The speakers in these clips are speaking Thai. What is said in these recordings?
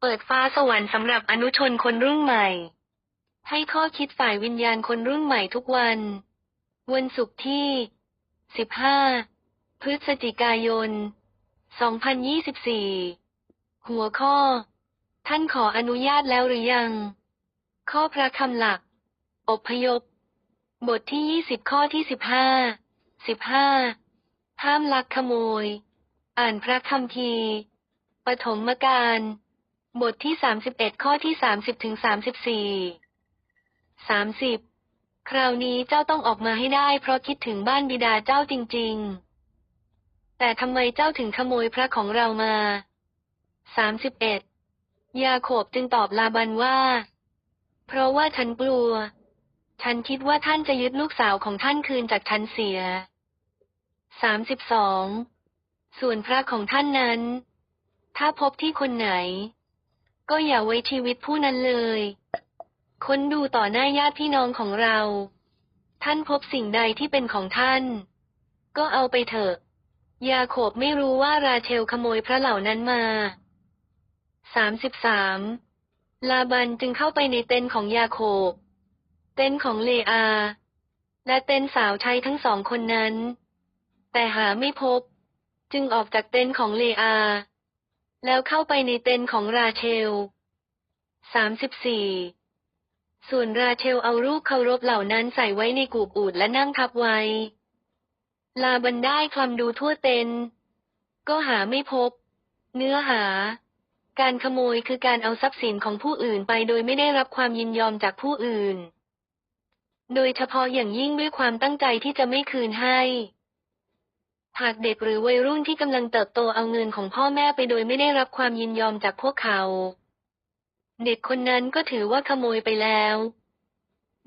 เปิดฟ้าสวรรค์สำหรับอนุชนคนรุ่นใหม่ ให้ข้อคิดฝ่ายวิญญาณคนรุ่นใหม่ทุกวัน วันศุกร์ที่ 15 พฤศจิกายน 2024 หัวข้อ ท่านขออนุญาตแล้วหรือยัง ข้อพระคำหลักอพยพ บทที่ 20 ข้อที่ 15 15 ห้ามลักขโมย อ่านพระคัมภีปฐมกาล บทที่31ข้อที่30ถึง34 30คราวนี้เจ้าต้องออกมาให้ได้ เพราะคิดถึงบ้านบิดาเจ้าจริง ๆ แต่ทำไมเจ้าถึงขโมยพระของเรามา31ยาโคบจึงตอบลาบันว่า เพราะว่าฉันกลัว ฉันคิดว่าท่านจะยึดลูกสาวของท่านคืนจากฉันเสีย32ส่วนพระของท่านนั้น ถ้าพบที่คนไหน ก็อย่าไว้ชีวิตผู้นั้นเลย ค้นดูต่อหน้าญาติพี่น้องของเรา ท่านพบสิ่งใดที่เป็นของท่าน ก็เอาไปเถอะ ยาโคบไม่รู้ว่าราเชลขโมยพระเหล่านั้นมา 33 ลาบันจึงเข้าไปในเต็นท์ของยาโคบเต็นท์ของเลอา และเต็นท์สาวใช้ทั้งสองคนนั้น แต่หาไม่พบ จึงออกจากเต็นท์ของเลอา แล้วเข้าไปในเต็นท์ของราเชล34ส่วนราเชลเอารูปเคารพเหล่านั้นใส่ไว้ในกูบอูดและนั่งทับไว้ ลาบันได้คลำดูทั่วเต็นท์ก็หาไม่พบ เนื้อหา การขโมยคือการเอาทรัพย์สินของผู้อื่นไปโดยไม่ได้รับความยินยอมจากผู้อื่น โดยเฉพาะอย่างยิ่งด้วยความตั้งใจที่จะไม่คืนให้ หากเด็กหรือวัยรุ่นที่กำลังเติบโตเอาเงินของพ่อแม่ไปโดยไม่ได้รับความยินยอมจากพวกเขา เด็กคนนั้นก็ถือว่าขโมยไปแล้ว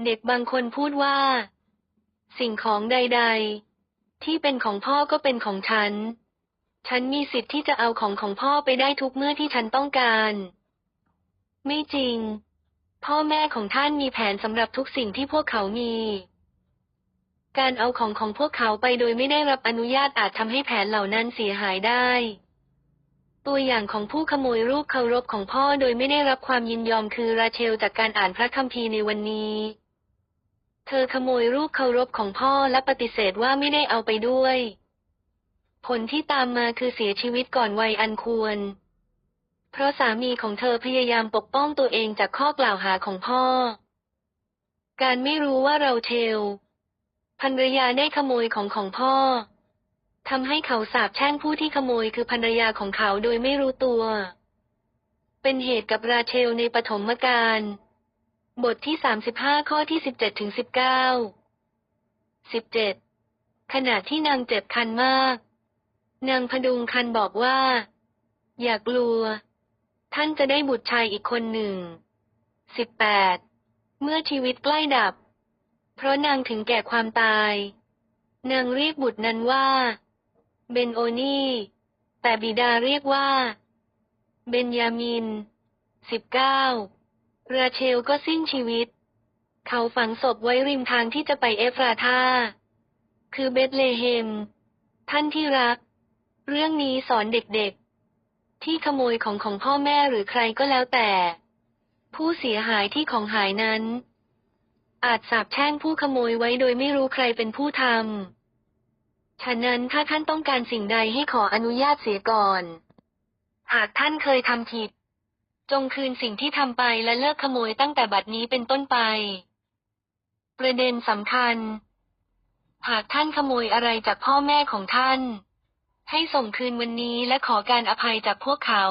เด็กบางคนพูดว่า สิ่งของใด ๆ ที่เป็นของพ่อก็เป็นของฉัน ฉันมีสิทธิ์ที่จะเอาของของพ่อไปได้ทุกเมื่อที่ฉันต้องการ ไม่จริง พ่อแม่ของท่านมีแผนสำหรับทุกสิ่งที่พวกเขามี การเอาของของพวกเขาไปโดยไม่ได้รับอนุญาตอาจทำให้แผนเหล่านั้นเสียหายได้ ตัวอย่างของผู้ขโมยรูปเคารพของพ่อโดยไม่ได้รับความยินยอมคือราเชลจากการอ่านพระคัมภีร์ในวันนี้ เธอขโมยรูปเคารพของพ่อและปฏิเสธว่าไม่ได้เอาไปด้วย ผลที่ตามมาคือเสียชีวิตก่อนวัยอันควร เพราะสามีของเธอพยายามปกป้องตัวเองจากข้อกล่าวหาของพ่อ การไม่รู้ว่าเราเชล ภรรยาได้ขโมยของของพ่อทำให้เขาสาปแช่งผู้ที่ขโมยคือภรรยาของเขาโดยไม่รู้ตัว เป็นเหตุกับราเชลในปฐมกาลบทที่ 35 ข้อที่ 17ถึง19 17 ขณะที่นางเจ็บคันมาก นางพดุงคันบอกว่า อย่ากลัว ท่านจะได้บุตรชายอีกคนหนึ่ง 18 เมื่อชีวิตใกล้ดับ เพราะนางถึงแก่ความตาย นางเรียกบุตรนั้นว่า เบนโอนีแต่บิดาเรียกว่า เบนยามิน19ราเชลก็สิ้นชีวิต เขาฝังศพไว้ริมทางที่จะไปเอฟราธาคือเบธเลเฮม ท่านที่รัก เรื่องนี้สอนเด็กๆ ที่ขโมยของของพ่อแม่หรือใครก็แล้วแต่ ผู้เสียหายที่ของหายนั้น อาจสาปแช่งผู้ขโมยไว้โดยไม่รู้ใครเป็นผู้ทำ ฉะนั้นถ้าท่านต้องการสิ่งใดให้ขออนุญาตเสียก่อน หากท่านเคยทำผิด จงคืนสิ่งที่ทำไปและเลิกขโมยตั้งแต่บัดนี้เป็นต้นไป ประเด็นสำคัญ หากท่านขโมยอะไรจากพ่อแม่ของท่าน ให้ส่งคืนวันนี้และขอการอภัยจากพวกเขา